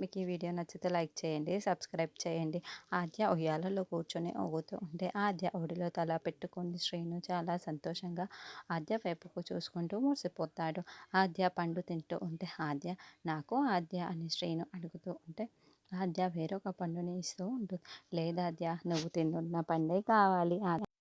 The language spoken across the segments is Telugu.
మీకు ఈ వీడియో నచ్చితే లైక్ చేయండి సబ్స్క్రైబ్ చేయండి. ఆద్య ఉయ్యాలలో కూర్చొని ఊగుతూ ఉంటే ఆద్య ఒడిలో తల పెట్టుకుని శ్రీను. చాలా సంతోషంగా ఆద్య వైపుకు చూసుకుంటూ మురిసిపోతాడు. ఆద్య పండు తింటూ ఉంటే ఆద్య నాకు ఆద్య అని శ్రీను అడుగుతూ ఉంటే ఆద్య వేరొక పండుని ఇస్తూ ఉంటుంది. లేదాద్య నువ్వు తిన్నున్న పండే కావాలి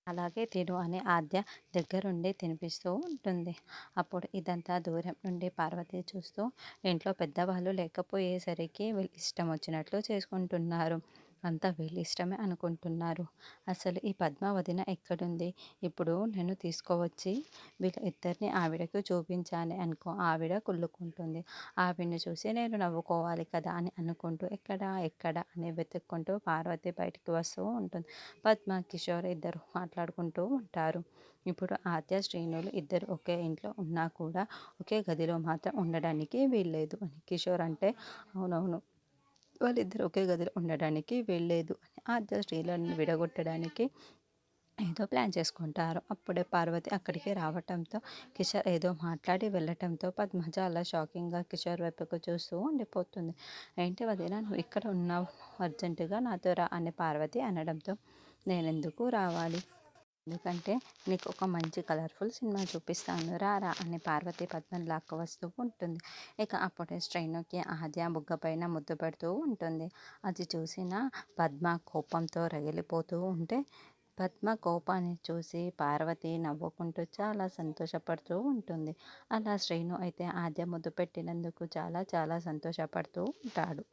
అలాగే తిను అని ఆద్య దగ్గరుండి తినిపిస్తూ ఉంటుంది. అప్పుడు ఇదంతా దూరం నుండి పార్వతి చూస్తూ ఇంట్లో పెద్దవాళ్ళు లేకపోయేసరికి వీళ్ళు ఇష్టం వచ్చినట్లు చేసుకుంటున్నారు. అంతా వీళ్ళు ఇష్టమే అనుకుంటున్నారు. అసలు ఈ పద్మావతిన ఎక్కడుంది? ఇప్పుడు నేను తీసుకువచ్చి వీళ్ళ ఇద్దరిని ఆవిడకు చూపించాలి అనుకో ఆవిడ కుళ్ళుకుంటుంది. ఆవిడని చూసి నేను నవ్వుకోవాలి కదా అని అనుకుంటూ ఎక్కడ ఎక్కడ అని వెతుక్కుంటూ పార్వతి బయటికి వస్తూ ఉంటుంది. పద్మ కిషోర్ ఇద్దరు మాట్లాడుకుంటూ ఉంటారు. ఇప్పుడు ఆద్య శ్రేణులు ఇద్దరు ఒకే ఇంట్లో ఉన్నా కూడా ఒకే గదిలో మాత్రం ఉండడానికి వీల్లేదు అని కిషోర్ అంటే అవునవును వాళ్ళిద్దరు ఒకే గదిలో ఉండడానికి వెళ్ళలేదు అని ఆద్య శ్రీలను విడగొట్టడానికి ఏదో ప్లాన్ చేసుకుంటారు. అప్పుడే పార్వతి అక్కడికి రావటంతో కిషోర్ ఏదో మాట్లాడి వెళ్ళటంతో పద్మజ అలా షాకింగ్గా కిషోర్ వైపుకు చూస్తూ ఉండిపోతుంది. ఏంటి వదిన నువ్వు ఇక్కడ ఉన్నావు? అర్జెంటుగా నాతో రా అని పార్వతి అనడంతో నేను ఎందుకు రావాలి? ఎందుకంటే నీకు ఒక మంచి కలర్ఫుల్ సినిమా చూపిస్తాను. రారా అని పార్వతి పద్మని లాక్క వస్తూ ఉంటుంది. ఇక అప్పుడే శ్రైనుకి ఆద్య బుగ్గ పైన ముద్దు పెడుతూ ఉంటుంది. అది చూసిన పద్మ కోపంతో రగిలిపోతూ ఉంటే పద్మ కోపాన్ని చూసి పార్వతి నవ్వుకుంటూ చాలా సంతోషపడుతూ ఉంటుంది. అలా శ్రీను అయితే ఆద్య ముద్దు పెట్టినందుకు చాలా చాలా సంతోషపడుతూ ఉంటాడు.